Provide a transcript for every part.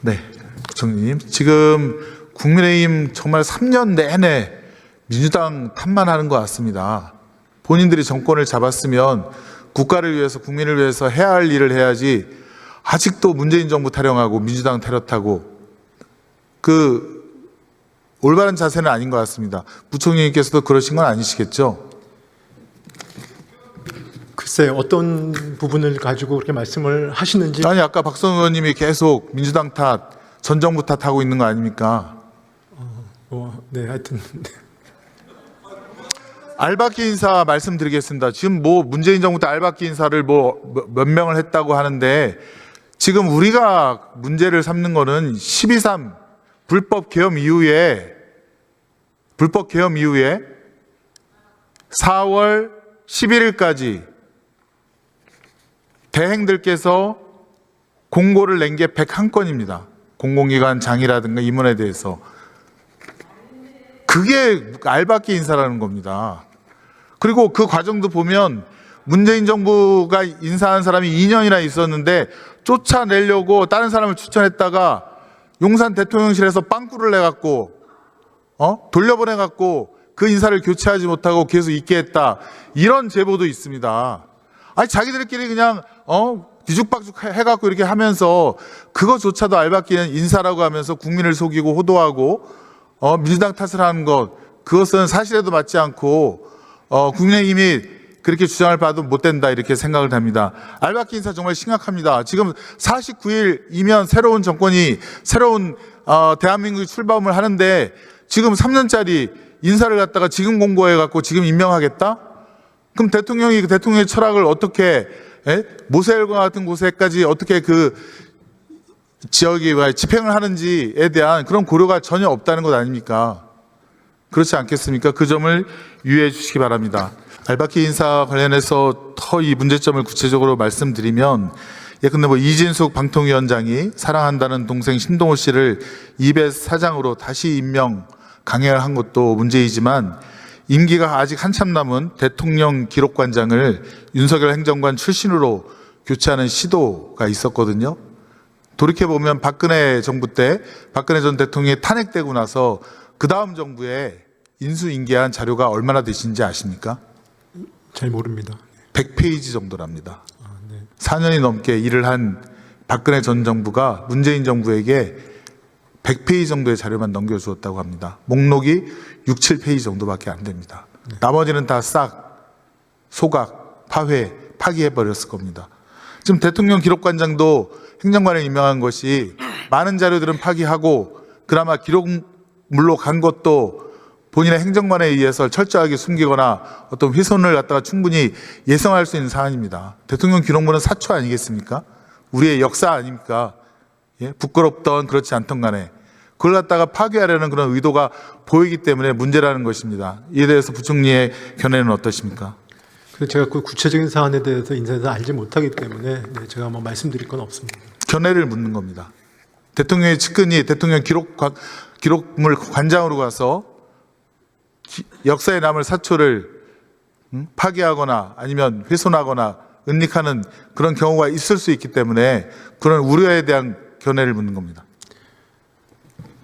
네, 부총리님. 지금 국민의힘 정말 3년 내내 민주당 탓만 하는 것 같습니다. 본인들이 정권을 잡았으면 국가를 위해서 국민을 위해서 해야 할 일을 해야지 아직도 문재인 정부 타령하고 민주당 타령하고 그 올바른 자세는 아닌 것 같습니다. 부총리님께서도 그러신 건 아니시겠죠? 글쎄 어떤 부분을 가지고 그렇게 말씀을 하시는지 아니 아까 박성 의원님이 계속 민주당 탓, 전 정부 탓하고 있는 거 아닙니까? 어, 네 하여튼 알바끼 인사 말씀드리겠습니다. 지금 뭐 문재인 정부 때 알바끼 인사를 뭐 몇 명을 했다고 하는데 지금 우리가 문제를 삼는 거는 12.3 불법 계엄 이후에 불법 계엄 이후에 4월 11일까지 대행들께서 공고를 낸 게 101건입니다. 공공기관 장이라든가 임원에 대해서. 그게 알바끼 인사라는 겁니다. 그리고 그 과정도 보면 문재인 정부가 인사한 사람이 2년이나 있었는데 쫓아내려고 다른 사람을 추천했다가 용산 대통령실에서 빵꾸를 내갖고 어? 돌려보내갖고 그 인사를 교체하지 못하고 계속 있게 했다. 이런 제보도 있습니다. 아니 자기들끼리 그냥 어 뒤죽박죽 해- 해갖고 이렇게 하면서 그거조차도 알바끼는 인사라고 하면서 국민을 속이고 호도하고 어 민주당 탓을 하는 것 그것은 사실에도 맞지 않고 어 국민의힘이 그렇게 주장을 봐도 못 된다 이렇게 생각을 합니다. 알바끼 인사 정말 심각합니다. 지금 49일이면 새로운 정권이 새로운 어 대한민국이 출범을 하는데 지금 3년짜리 인사를 갖다가 지금 공고해 갖고 지금 임명하겠다? 그럼 대통령이 그 대통령의 철학을 어떻게 예? 모세혈과 같은 곳에까지 어떻게 그 지역이 왜 집행을 하는지에 대한 그런 고려가 전혀 없다는 것 아닙니까? 그렇지 않겠습니까? 그 점을 유의해 주시기 바랍니다. 알바키 인사 관련해서 더 이 문제점을 구체적으로 말씀드리면 예컨대 뭐 이진숙 방통위원장이 사랑한다는 동생 신동호 씨를 입의 사장으로 다시 임명 강행을 한 것도 문제이지만 임기가 아직 한참 남은 대통령 기록관장을 윤석열 행정관 출신으로 교체하는 시도가 있었거든요. 돌이켜보면 박근혜 정부 때 박근혜 전 대통령이 탄핵되고 나서 그 다음 정부에 인수인계한 자료가 얼마나 되신지 아십니까? 잘 모릅니다. 100페이지 정도랍니다. 아, 네. 4년이 넘게 일을 한 박근혜 전 정부가 문재인 정부에게 100페이지 정도의 자료만 넘겨주었다고 합니다. 목록이 6, 7페이지 정도밖에 안 됩니다. 나머지는 다 싹 소각, 파회, 파기해버렸을 겁니다. 지금 대통령 기록관장도 행정관을 임명한 것이 많은 자료들은 파기하고 그나마 기록물로 간 것도 본인의 행정관에 의해서 철저하게 숨기거나 어떤 훼손을 갖다가 충분히 예상할 수 있는 사안입니다. 대통령 기록물은 사초 아니겠습니까? 우리의 역사 아닙니까? 예? 부끄럽던 그렇지 않던 간에 그걸 갖다가 파괴하려는 그런 의도가 보이기 때문에 문제라는 것입니다. 이에 대해서 부총리의 견해는 어떠십니까? 그래서 제가 그 구체적인 사안에 대해서 인사에서 알지 못하기 때문에 네, 제가 뭐 말씀드릴 건 없습니다. 견해를 묻는 겁니다. 대통령의 측근이 대통령 기록 관- 기록물 관장으로 가서 기- 역사에 남을 사초를 음? 파괴하거나 아니면 훼손하거나 은닉하는 그런 경우가 있을 수 있기 때문에 그런 우려에 대한 견해를 묻는 겁니다.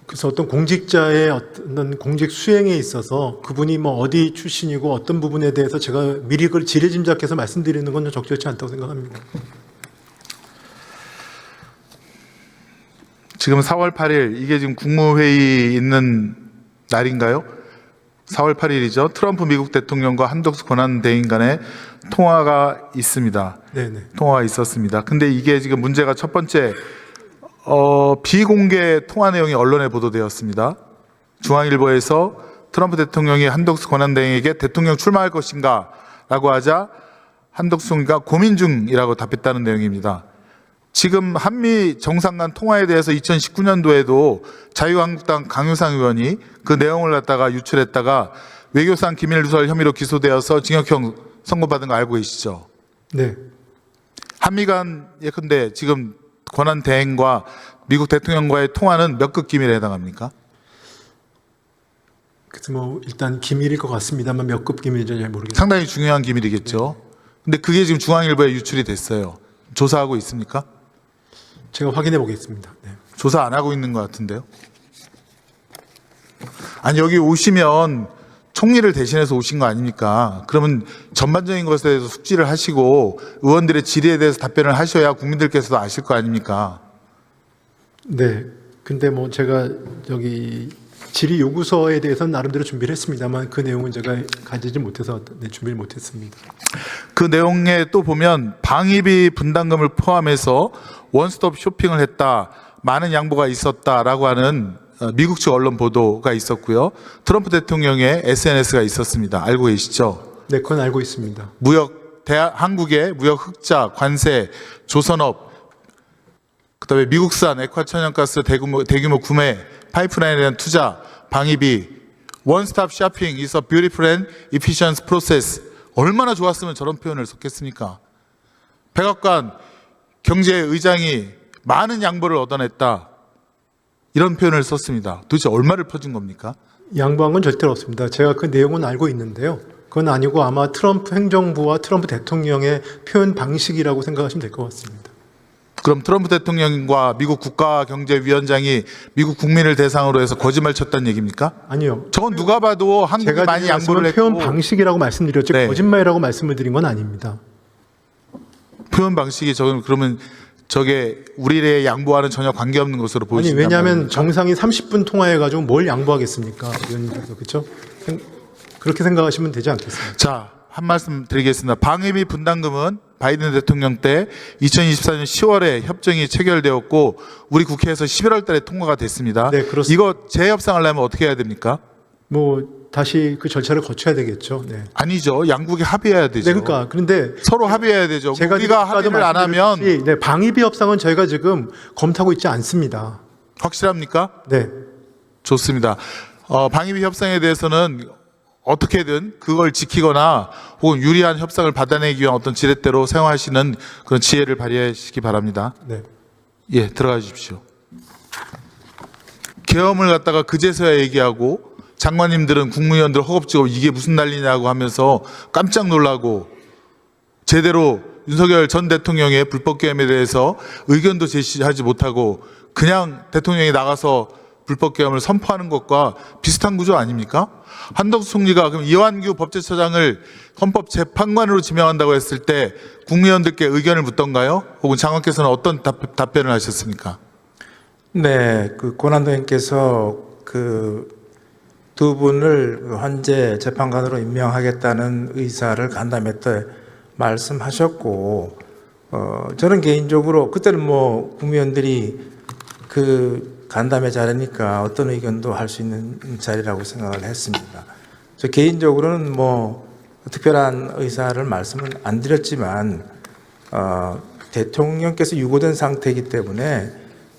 그래서 어떤 공직자의 어떤 공직 수행에 있어서 그분이 뭐 어디 출신이고 어떤 부분에 대해서 제가 미리 그걸 지레 짐작해서 말씀드리는 건 적절치 않다고 생각합니다. 지금 4월 8일 이게 지금 국무회의 있는 날인가요? 4월 8일이죠. 트럼프 미국 대통령과 한덕수 권한 대행 간의 통화가 있습니다. 네네. 통화가 있었습니다. 근데 이게 지금 문제가 첫 번째 어, 비공개 통화 내용이 언론에 보도되었습니다. 중앙일보에서 트럼프 대통령이 한덕수 권한대행에게 대통령 출마할 것인가 라고 하자 한덕수가 고민 중이라고 답했다는 내용입니다. 지금 한미 정상 간 통화에 대해서 2019년도에도 자유한국당 강효상 의원이 그 내용을 갖다가 유출했다가 외교상 기밀 누설 혐의로 기소되어서 징역형 선고받은 거 알고 계시죠? 네. 한미 간 예컨대 지금 권한 대행과 미국 대통령과의 통화는 몇 급 기밀에 해당합니까? 그래서 뭐 일단 기밀일 것 같습니다만 몇 급 기밀인지 잘 모르겠습니다. 상당히 중요한 기밀이겠죠. 근데 그게 지금 중앙일보에 유출이 됐어요. 조사하고 있습니까? 제가 확인해 보겠습니다. 네. 조사 안 하고 있는 것 같은데요. 아니 여기 오시면 총리를 대신해서 오신 거 아닙니까? 그러면 전반적인 것에 대해서 숙지를 하시고 의원들의 질의에 대해서 답변을 하셔야 국민들께서도 아실 거 아닙니까? 네. 근데 뭐 제가 여기 질의 요구서에 대해서는 나름대로 준비를 했습니다만 그 내용은 제가 가지지 못해서 네, 준비를 못했습니다. 그 내용에 또 보면 방위비 분담금을 포함해서 원스톱 쇼핑을 했다. 많은 양보가 있었다라고 하는 어, 미국 측 언론 보도가 있었고요. 트럼프 대통령의 SNS가 있었습니다. 알고 계시죠? 네, 그건 알고 있습니다. 무역 대한 한국의 무역 흑자, 관세, 조선업, 그다음에 미국산 액화 천연가스 대규모, 대규모 구매, 파이프라인에 대한 투자, 방위비, 원스톱 쇼핑 is a beautiful and efficient process. 얼마나 좋았으면 저런 표현을 썼겠습니까? 백악관 경제의장이 많은 양보를 얻어냈다. 이런 표현을 썼습니다. 도대체 얼마를 퍼진 겁니까? 양보한 건 절대로 없습니다. 제가 그 내용은 알고 있는데요. 그건 아니고 아마 트럼프 행정부와 트럼프 대통령의 표현 방식이라고 생각하시면 될 것 같습니다. 그럼 트럼프 대통령과 미국 국가경제위원장이 미국 국민을 대상으로 해서 거짓말 쳤다는 얘기입니까? 아니요. 저건 누가 봐도 한국이 많이 양보를 했고 표현 방식이라고 말씀드렸지 네. 거짓말이라고 말씀을 드린 건 아닙니다. 표현 방식이 저건 그러면 저게 우리의 양보와는 전혀 관계없는 것으로 아니 보이신단 왜냐하면? 정상이 30분 통화해가지고 뭘 양보하겠습니까? 의원님께서 그렇죠? 그렇게 생각하시면 되지 않겠습니까? 자, 한 말씀 드리겠습니다. 방위비 분담금은 바이든 대통령 때 2024년 10월에 협정이 체결되었고 우리 국회에서 11월 달에 통과가 됐습니다. 네, 그렇습니다. 이거 재협상을 하면 어떻게 해야 됩니까? 뭐 다시 그 절차를 거쳐야 되겠죠. 네. 아니죠. 양국이 합의해야 되죠. 네, 그러니까 그런데 서로 합의해야 되죠. 제가 우리가 합의를 안 하면 네, 방위비 협상은 저희가 지금 검토하고 있지 않습니다. 확실합니까? 네. 좋습니다. 어, 방위비 협상에 대해서는 어떻게든 그걸 지키거나 혹은 유리한 협상을 받아내기 위한 어떤 지렛대로 사용하시는 그런 지혜를 발휘하시기 바랍니다. 네. 예, 들어가 주십시오. 계엄을 갖다가 그제서야 얘기하고 장관님들은 국무위원들 허겁지겁 이게 무슨 난리냐고 하면서 깜짝 놀라고 제대로 윤석열 전 대통령의 불법 계엄에 대해서 의견도 제시하지 못하고 그냥 대통령이 나가서 불법 계엄을 선포하는 것과 비슷한 구조 아닙니까? 한덕수 총리가 그럼 이완규 법제처장을 헌법재판관으로 지명한다고 했을 때 국무위원들께 의견을 묻던가요? 혹은 장관께서는 어떤 답, 답변을 하셨습니까? 네, 그 고난도님께서 그 두 분을 헌재 재판관으로 임명하겠다는 의사를 간담회 때 말씀하셨고, 어, 저는 개인적으로 그때는 뭐 국무위원들이 그 간담회 자리니까 어떤 의견도 할 수 있는 자리라고 생각을 했습니다. 저 개인적으로는 뭐 특별한 의사를 말씀은 안 드렸지만, 어, 대통령께서 유고된 상태이기 때문에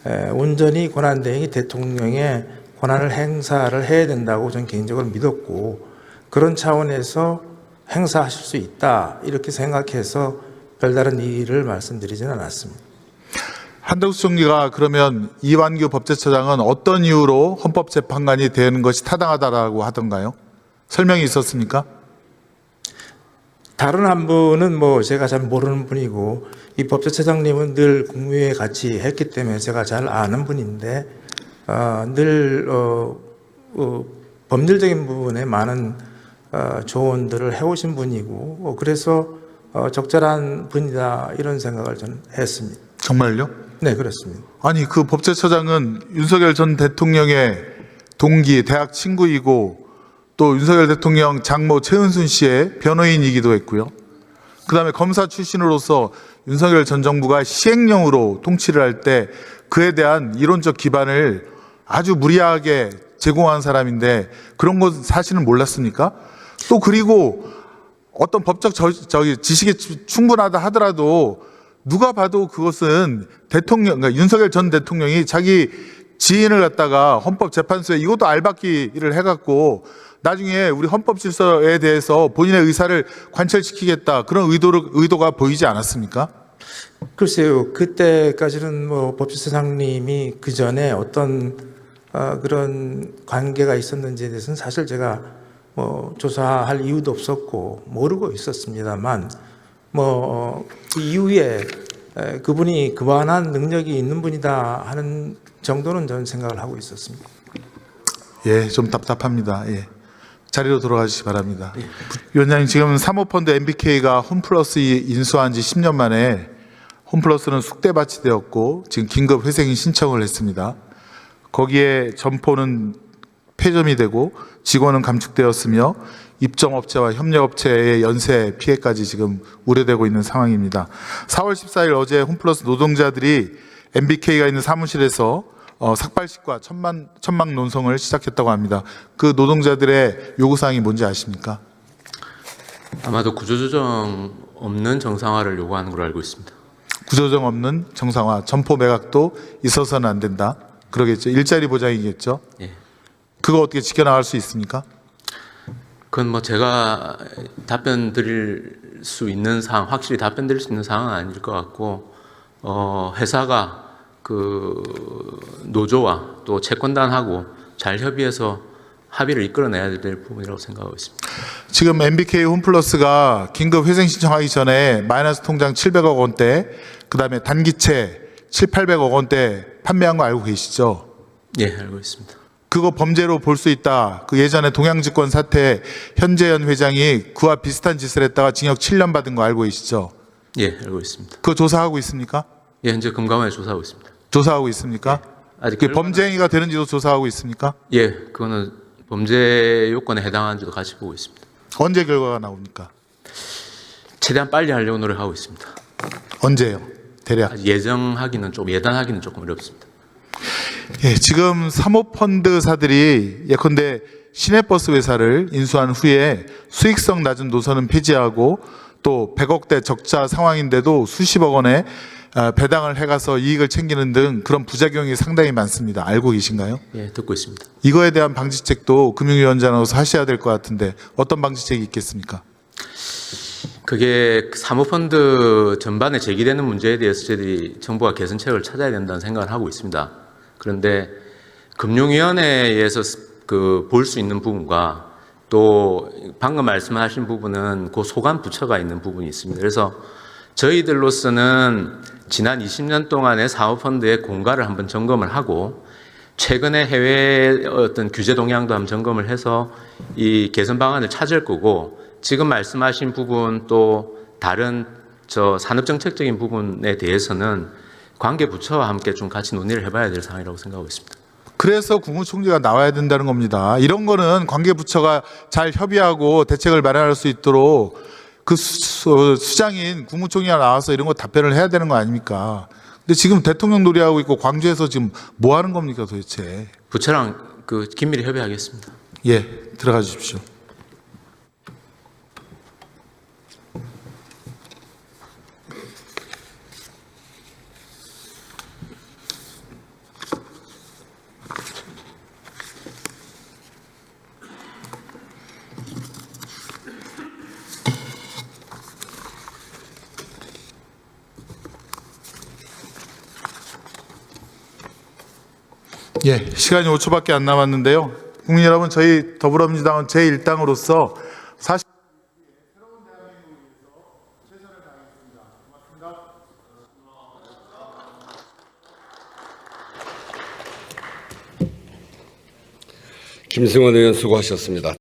에, 온전히 권한대행이 대통령의 권한을 행사를 해야 된다고 저는 개인적으로 믿었고 그런 차원에서 행사하실 수 있다 이렇게 생각해서 별다른 이의를 말씀드리지는 않았습니다. 한덕수 총리가 그러면 이완규 법제처장은 어떤 이유로 헌법재판관이 되는 것이 타당하다라고 하던가요? 설명이 있었습니까? 다른 한 분은 뭐 제가 잘 모르는 분이고 이 법제처장님은 늘 국무회에 같이 했기 때문에 제가 잘 아는 분인데 어, 늘 어, 어, 법률적인 부분에 많은 어, 조언들을 해오신 분이고 어, 그래서 어, 적절한 분이다 이런 생각을 저는 했습니다. 정말요? 네 그렇습니다. 아니 그 법제처장은 윤석열 전 대통령의 동기 대학 친구이고 또 윤석열 대통령 장모 최은순 씨의 변호인이기도 했고요. 그 다음에 검사 출신으로서 윤석열 전 정부가 시행령으로 통치를 할 때 그에 대한 이론적 기반을 아주 무리하게 제공한 사람인데 그런 것 사실은 몰랐습니까? 또 그리고 어떤 법적 저, 저기 지식이 충분하다 하더라도 누가 봐도 그것은 대통령, 그러니까 윤석열 전 대통령이 자기 지인을 갖다가 헌법재판소에 이것도 알박기를 해갖고 나중에 우리 헌법 질서에 대해서 본인의 의사를 관철시키겠다 그런 의도를, 의도가 보이지 않았습니까? 글쎄요 그때까지는 뭐 법제처장님이 그 전에 어떤 어, 그런 관계가 있었는지에 대해서는 사실 제가 뭐 조사할 이유도 없었고 모르고 있었습니다만 뭐 그 이후에 에, 그분이 그만한 능력이 있는 분이다 하는 정도는 저는 생각을 하고 있었습니다. 예, 좀 답답합니다. 예. 자리로 돌아가시기 바랍니다. 위원장님 지금 사모펀드 MBK가 홈플러스 인수한 지 10년 만에 홈플러스는 숙대밭이 되었고 지금 긴급 회생 신청을 했습니다. 거기에 점포는 폐점이 되고 직원은 감축되었으며 입점업체와 협력업체의 연쇄 피해까지 지금 우려되고 있는 상황입니다. 4월 14일 어제 홈플러스 노동자들이 MBK가 있는 사무실에서 어, 삭발식과 천만, 천막 논성을 시작했다고 합니다. 그 노동자들의 요구사항이 뭔지 아십니까? 아마도 구조조정 없는 정상화를 요구하는 걸로 알고 있습니다. 구조정 없는 정상화, 점포 매각도 있어서는 안 된다. 그러겠죠. 일자리 보장이겠죠. 예. 그거 어떻게 지켜나갈 수 있습니까? 그건 뭐 제가 답변 드릴 수 있는 사항, 확실히 답변 드릴 수 있는 상황은 아닐 것 같고, 어, 회사가 그 노조와 또 채권단하고 잘 협의해서 합의를 이끌어내야 될 부분이라고 생각하고 있습니다. 지금 MBK 홈플러스가 긴급 회생 신청하기 전에 마이너스 통장 700억 원대, 그 다음에 단기채 7, 800억 원대 판매한 거 알고 계시죠? 예, 알고 있습니다. 그거 범죄로 볼 수 있다. 그 예전에 동양증권 사태 현재현 회장이 그와 비슷한 짓을 했다가 징역 7년 받은 거 알고 계시죠? 예, 알고 있습니다. 그거 조사하고 있습니까? 예, 현재 금감원에 조사하고 있습니다. 조사하고 있습니까? 아직 그 결과는- 범죄 행위가 되는지도 조사하고 있습니까? 예, 그거는 범죄 요건에 해당하는지도 같이 보고 있습니다. 언제 결과가 나옵니까? 최대한 빨리 하려고 노력하고 있습니다. 언제요? 대략. 아직 예정하기는 좀 예단하기는 조금 어렵습니다. 예, 지금 사모펀드사들이 예컨대 시내버스 회사를 인수한 후에 수익성 낮은 노선은 폐지하고 또 100억대 적자 상황인데도 수십억 원의 아, 배당을 해가서 이익을 챙기는 등 그런 부작용이 상당히 많습니다. 알고 계신가요? 예, 듣고 있습니다. 이거에 대한 방지책도 금융위원장으로서 하셔야 될 것 같은데 어떤 방지책이 있겠습니까? 그게 사모펀드 전반에 제기되는 문제에 대해서 저희들이 정부가 개선책을 찾아야 된다는 생각을 하고 있습니다. 그런데 금융위원회에서 그 볼 수 있는 부분과 또 방금 말씀하신 부분은 그 소관 부처가 있는 부분이 있습니다. 그래서 저희들로서는 지난 20년 동안의 사모펀드의 공가를 한번 점검을 하고 최근에 해외 어떤 규제 동향도 한번 점검을 해서 이 개선 방안을 찾을 거고 지금 말씀하신 부분 또 다른 저 산업 정책적인 부분에 대해서는 관계 부처와 함께 좀 같이 논의를 해봐야 될 상황이라고 생각하고 있습니다. 그래서 국무총리가 나와야 된다는 겁니다. 이런 거는 관계 부처가 잘 협의하고 대책을 마련할 수 있도록 그 수, 수장인 국무총리가 나와서 이런 거 답변을 해야 되는 거 아닙니까? 근데 지금 대통령 놀이하고 있고 광주에서 지금 뭐 하는 겁니까 도대체? 부처랑 그 긴밀히 협의하겠습니다. 예, 들어가 주십시오. 예, 시간이 5초밖에 안 남았는데요. 국민 여러분, 저희 더불어민주당은 제1당으로서 사실 김승원 의원 수고하셨습니다.